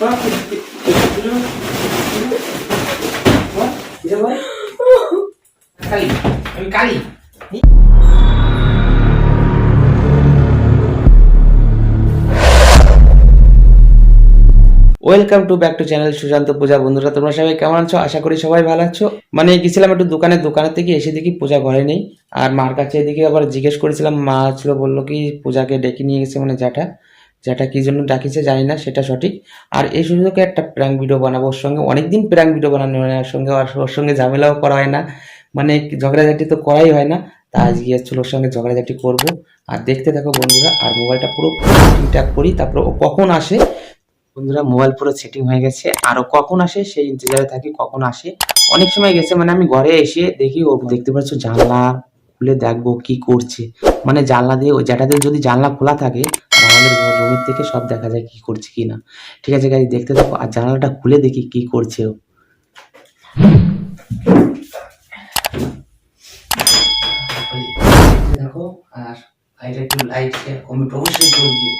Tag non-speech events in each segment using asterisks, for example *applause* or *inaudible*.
Welcome to back to channel Sushanta Puja বন্ধুরা, তোমরা সবাই কেমন আছো? আশা করি সবাই ভালো আছো। মানে গেছিলাম একটু দোকানে। দোকানের থেকে এসে দেখি পূজা ঘরে নেই। আর মার কাছে এদিকে আবার জিজ্ঞেস করেছিলাম, মা ছিল, বলল কি পূজাকে ডেকে নিয়ে গেছে মানে জ্যাঠা। যেটা কি জন্য ডাকিছে জানি না, সেটা সঠিক। আর এই সুযোগে একটা প্র্যাঙ্ক ভিডিও বানাবো, ওর সঙ্গে অনেকদিন প্র্যাঙ্ক ভিডিও বানানো হয় না সঙ্গে ওর সঙ্গে ঝামেলাও করা হয় না। মানে ঝগড়াঝাটি তো করাই হয় না। তা আজকে হচ্ছে ওর সঙ্গে ঝগড়াঝাটি করব। আর দেখতে থাকো বন্ধুরা, আর মোবাইলটা পুরো ঠিকঠাক করি, তারপর ও কখন আসে? বন্ধুরা, মোবাইল পুরো সেটিং হয়ে গেছে। আর ও কখন আসে, সেই ইন্তজারে থাকি, কখন আসে। অনেক সময় গেছে মানে আমি ঘরে এসে দেখি, ও দেখতে পাচ্ছ জানলা খুলে দেখব কি করছে। মানে জানলা দিয়ে, ওই জ্যাঠাদের যদি জানলা খোলা থাকে আমাদের রুমের থেকে সব দেখা যায় কি করছে কি না। ঠিক আছে গাড়ি, দেখতে থাকো আর জানালাটা খুলে দেখি কি করছে ও। দেখো আর লাইট একটু লাইট কমেন্ট অবশ্যই করে দিও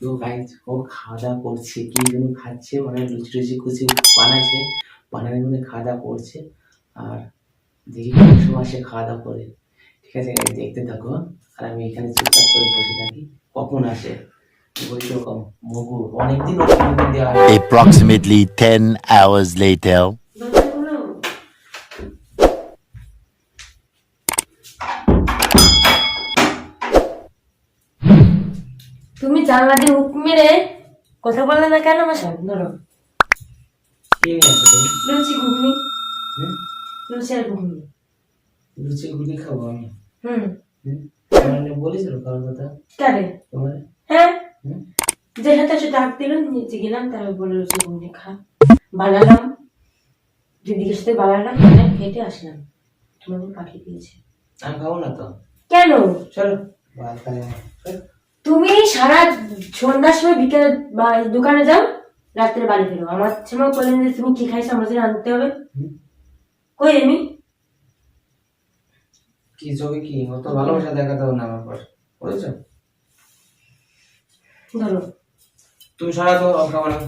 তো গাইজ ও খাওয়া দাওয়া করছে? কি যেন খাচ্ছে? মানে লুচি টুচি কুচি বানাইছে বানানোর মধ্যে খাওয়া দাওয়া করছে। আর দেখি সময় আসে খাওয়া দাওয়া করে। ঠিক আছে দেখতে থাকো। আর আমি এখানে চুপচাপ করে বসে থাকি। কখন আসে। Approximately 10 hours later. জানলা দিয়ে উঠ মেরে কথা বললে না কেন আমার ধরো। কি নিয়ে আসো লুচি ঘুগনি। লুচি আর ঘুগনি। লুচি ঘুগনি খাব আমি। হুম। হুম? বলেছিল খাওয়ার কথা? কারে? তোমার? হ্যাঁ? যে সাথে সে ডাক দিল নিচে গেলাম তারপর বলে লুচি ঘুগনি খা। বানালাম। দিদিকে সাথে বানালাম হেঁটে আসলাম। তোমার পাঠিয়ে দিয়েছে। আমি খাব না তো? কেন? চলো। তুমি সারা সন্ধ্যার সময় বিকেলে বা দোকানে যাও রাত্রে বাড়ি ফেরো। আমার সময় বললেন যে তুমি কি খাইছো? আমার জন্য আনতে হবে। কই আমি কি ছবি কি? অত ভালোবাসা দেখাতে হবে না আমার পর বুঝেছ ধরো। তুমি সারা তো খাব না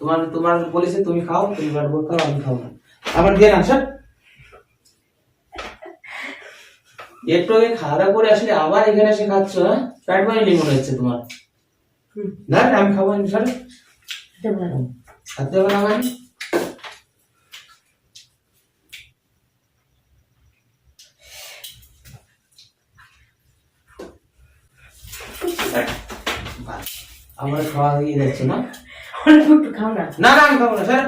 তোমার তোমার বলেছে তুমি খাও তুমি বাড়বো খাও আমি খাব না। আমার দিয়ে না স্যার একটু আগে খাওয়া দাওয়া করে আসলে আবার এখানে এসে খাচ্ছ হ্যাঁ? মনে হচ্ছে তোমার। না আমি খাব না স্যার এটা বলো। খাতে হবে না মানে? আমার খাওয়া হয়ে যাচ্ছে না? অল্প একটু খাও না। না না আমি খাব না স্যার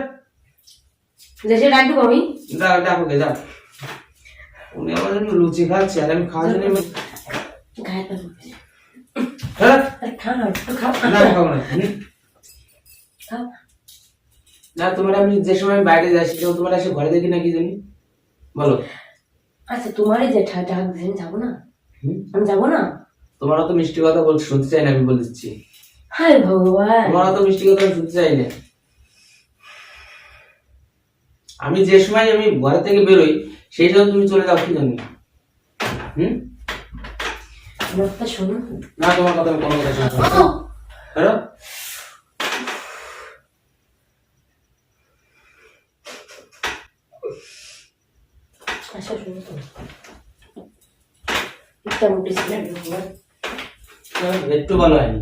দেশে ডাকবো আমি। ডাক যাও উনি আমার জন্য লুচি খাচ্ছে আর আমি খাওয়ার জন্য গায়ে পাবো হ্যাঁ? খাও না একটু খাও। না আমি খাব না। খাও। না তোমার আমি যে সময় আমি বাইরে যাই সেটা তোমার এসে ঘরে দেখি না কি জানি। বলো। আচ্ছা তোমারই যে ঠা ডাক দিন যাব না? আমি যাব না? তোমার অত মিষ্টি কথা বলতে শুনতে চাই না আমি বলে দিচ্ছি। হায় ভগবান। তোমার অত মিষ্টি কথা শুনতে চাই না। আমি যে সময় আমি ঘরে থেকে বেরোই সেই সময় তুমি চলে যাও কি জানি। হুম? আমার কথা শোনো। না তোমার কথা আমি কোনো কথা। আচ্ছা শোনো তো। একটা ভালো হয়নি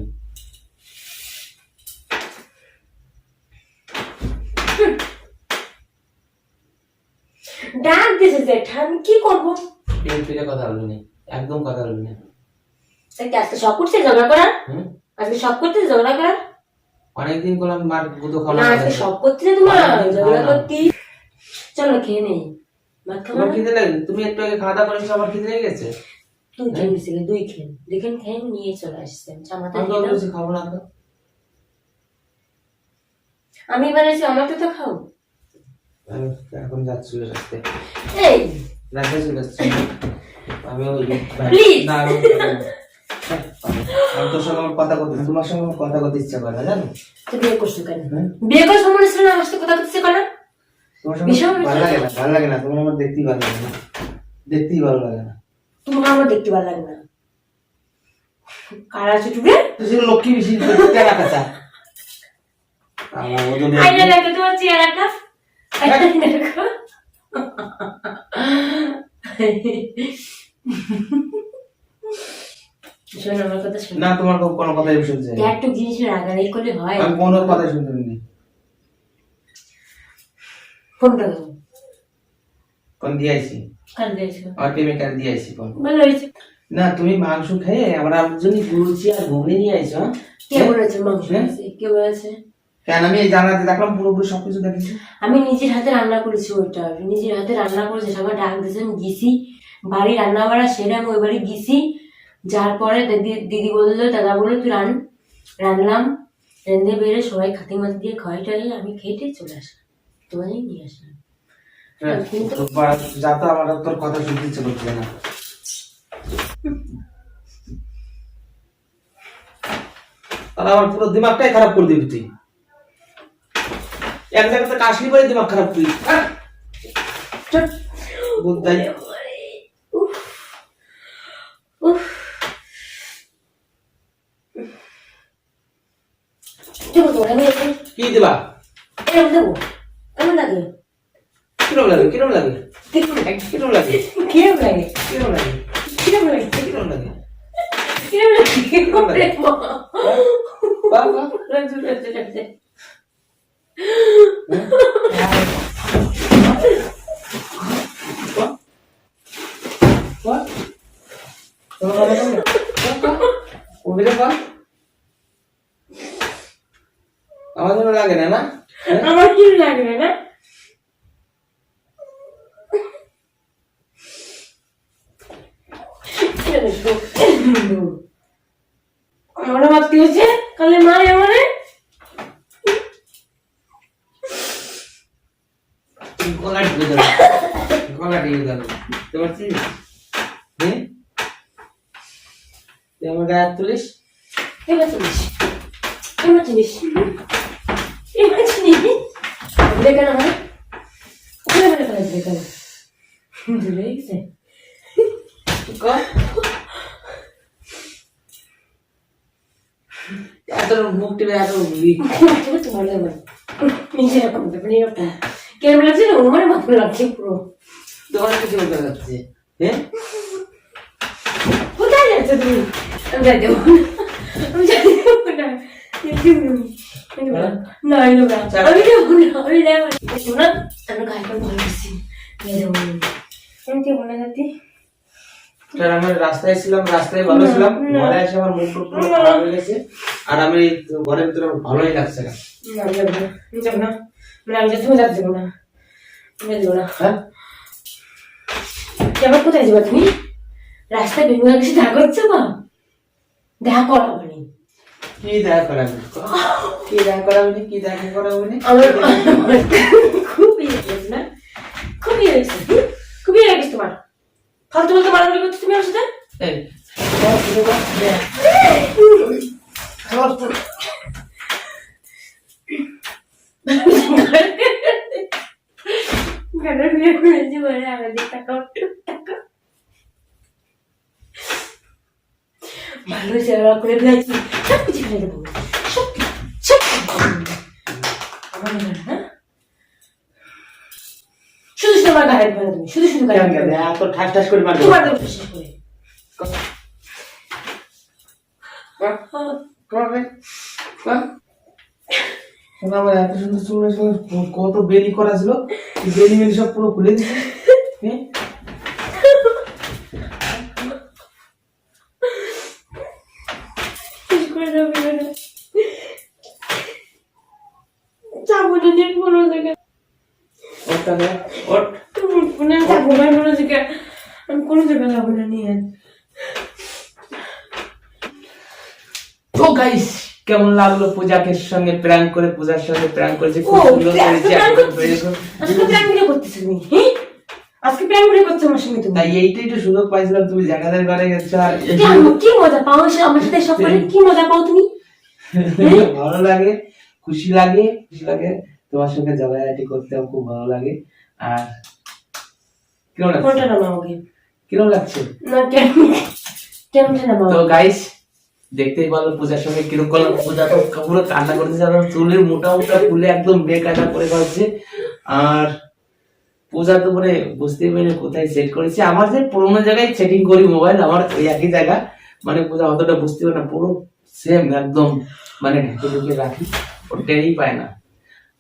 ডাক দিয়েছে জেঠা আমি কি করব? কথা বলবি না একদম কথা বলবি না আজকে সব করছে ঝগড়া করার? আজকে সব করতে ঝগড়া করার? অনেকদিন করলাম মার গুদো না আজকে সব করতে তোমার ঝগড়া করতে। চলো খেয়ে নেই। তোমার? খিদে লাগে তুমি একটু আগে খাওয়া দাওয়া করেছ আমার খিদে লেগে গেছে? তুই খেয়ে নিছিলে দুই খেয়ে দেখেন খেয়ে নিয়ে চলে আসছেন আমি তো বলছি খাব না তো? আমি বানাইছি আমাকে তো খাও। এখন যাচ্ছি ওই রাস্তায়। এই! রাস্তায় চলে যাচ্ছি। আমি ওই. না। তোর সঙ্গে আমার কথা করতে তোমার সঙ্গে আমার কথা করতে ইচ্ছা করে না জানো? তো বিয়ে করছ কেন? হ্যাঁ? বিয়ে করে মনে ছিল না আমার সাথে কথা করতে কেন? তোমার সঙ্গে ভালো লাগে না ভালো লাগে না। তোমার আমার দেখতেই ভালো লাগে না। দেখতেই ভালো লাগে না। তোমার আমার দেখতে ভালো লাগে না। কারা আছে টুকে তুই লক্ষ্মী বেশি কেন কাঁচা। আমার ওজন আইনা দেখো তোমার চেহারাটা? আইনা দেখো শোনো আমার কথা শোনো না তোমার কোনো কথাই আমি শুনছি না। একটু জিনিস রাগারাগি করলে হয়। আমি কোনো কথা শুনতে পারিনি ফোনটা দাও কোন দিয়ে আইছি। কান দিয়েছ আমার প্রেমিকার দিয়ে আইছি কোন ভালো হয়েছে। না তুমি মাংস খেয়ে আমরা জন্য আর ঘুগনি নিয়ে আইছো হ্যাঁ? কে বলেছে মাংস হ্যাঁ? কে বলেছে? কেন আমি জানাতে দেখলাম পুরোপুরি সবকিছু দেখেছি। আমি নিজের হাতে রান্না করেছি ওইটা। নিজের হাতে রান্না করেছি সবাই ডাক দিয়েছে আমি গেছি। বাড়ি রান্না বাড়া সেরে আমি ওই বাড়ি গেছি। যার পরে দিদি দিদি বলল দাদা বলল তুই রান রান্নাম রেঁধে বেড়ে সবাই খাতি মাতি দিয়ে খাওয়াই টাই আমি খেটে চলে আসলাম। তোমাদের নিয়ে আসলাম। হ্যাঁ, তো বা- যা তো আমার তোর কথা শুনতে ইচ্ছে করছে না। তাহলে আমার পুরো দিমাগটাই খারাপ করে দিবি তুই। এক জায়গাতে কাশলি করে দিমাগ খারাপ তুই হ্যাঁ? বুদ্ধাই। উফ। উফ। দেবো তোমার আমি এরকম কি দিবা এরকম দেবো কেমন লাগে কিরম লাগে কিরম লাগে কীরকম এক কিরম লাগে কীরকম লাগে কিরম লাগে কীরকম লাগে কিরম লাগে কীরকম লাগে কীরকম লাগে বাহ, বাহ। রাজু রাজু রাজু বাহ। বাহ। তোমার ভালো লাগে? বাহ, বাহ। ওগুলো বাহ। আমার জন্য লাগে না? না? আমার কি লাগবে না? আমার বাদ কি হয়েছে? কালে মা আমারে? গলা টিপে ধরো গলা টিপে ধরো তোমার চিনি হ্যাঁ? তুই আমার গায়ে তুলিস? এবার চিনিস দেখে না মানে ওখানে মানে ফেলেছে দেখে না দূরে গেছে কর এত মুখ টিপে এত উইক তোমার যাবে নিজের রকম ব্যাপার এরকম কেমন লাগছে না আমার মতো লাগছে পুরো তোমার কিছু বলতে যাচ্ছে হ্যাঁ কোথায় যাচ্ছ তুমি আমি যাই দেবো না। আমি যাই দেবো না আমি দেবো না। না। আমি না আমি না গায়ে করে করছি আমি না আমি রাস্তায় ছিলাম রাস্তায় ভালো ছিলাম। ঘরে এসে আমার মুখ টুক পুরো খারাপ হয়ে গেছে। আর আমি ঘরের ভিতরে ভালোই লাগছে না। না আমি যাব না। আমি যাব না। মানে আমি তুমি যাতে না। আমি দেবো না। হ্যাঁ? এবার কোথায় যাবে তুমি? রাস্তায় বেঙ্গল কিছু দেখা করছ না দেখা করাবো নি কি দেখা করাবি কি দেখা করাবি কি দেখা করাবি? আমার খুব ইয়ে হয়েছে না খুব ইয়ে হয়েছে? খুব ইয়ে হয়েছে তোমার ফালতু ফালতু মারামারি করছ তুমি আমার সাথে বল, শুরু কর। খাবার তো- ঘরের বিয়ে করেছি বলে আমাদের টাকা টাকা ভালো সেবা করে ফেলেছি সব কিছু ফেলে দেবো। সব কিছু সব কিছু ফেলে দেবো। আমার ঘরে, হ্যাঁ শুধু শুধু আমার গায়ে ফেলে তুমি শুধু শুধু গায়ে কেন ফেলে কেন? এত ঠাস ঠাস করে মারবি? তোমার দেবো করে। এত সুন্দর চুল কত বেলি করা ছিল। বেলি মেলি সব পুরো খুলে দিচ্ছে হ্যাঁ? শেষ করে দেবো ভিডিওটা। যাব না জায়গায় ওঠ তাহলে, ওঠ। তুমি ফোনে যাব না জায়গায় আমি কোনো জায়গায় যাব না নিয়ে তো গাইস কেমন লাগল পূজাকে সঙ্গে প্র্যাঙ্ক করে? পূজার সঙ্গে প্র্যাঙ্ক করেছে খুব সুন্দর করেছে প্র্যাঙ্ক একদম করছিস বেশ- আজকে প্র্যাঙ্ক ভিডিও করতেছিস তুমি আজকে প্ল্যান করে করছ আমার সঙ্গে তুমি? তাই এইটাই তো সুযোগ পাইছিলাম তুমি জায়গাদের ঘরে গেছো আর কি মজা পাও আমার সাথে সব করে কি মজা পাও তুমি? *laughs* ভালো লাগে। খুশি লাগে খুশি লাগে। তোমার সঙ্গে ঝগড়াঝাটি করতে আমার খুব ভালো লাগে। আর কিরম লাগছে? আমাকে কিরম লাগছে? না কেন কেন নাও তো গাইস দেখতেই পারল পূজার সঙ্গে কীরকম পূজা তো পুরো কান্না করতেছে আর চুলের মোটা মোটা ফুলে একদম বেকায়দা করে পাচ্ছে আর পূজা তো মানে বুঝতেই পারি কোথায় সেট করেছে। আমার যে পুরোনো জায়গায় সেটিং করি মোবাইল আমার ওই একই জায়গা। মানে পূজা অতটা বুঝতে পারে না পুরো সেম একদম মানে ঢাকে ঢুকে রাখি। টেরই পায় না।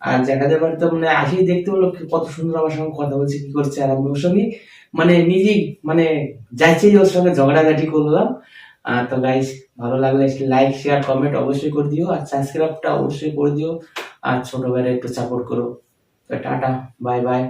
আর জায়গাদের বাড়িতে মানে আসি দেখতে হলো কত সুন্দর আমার সঙ্গে কথা বলছে, কি করছে আর আমি ওর সঙ্গে মানে নিজেই মানে যাইছে ওর সঙ্গে ঝগড়াঝাটি করলাম। তো গাইস ভালো লাগলে লাইক শেয়ার কমেন্ট অবশ্যই করে দিও আর সাবস্ক্রাইবটা অবশ্যই করে দিও। আর ছোট একটু সাপোর্ট করো। তো টাটা বাই বাই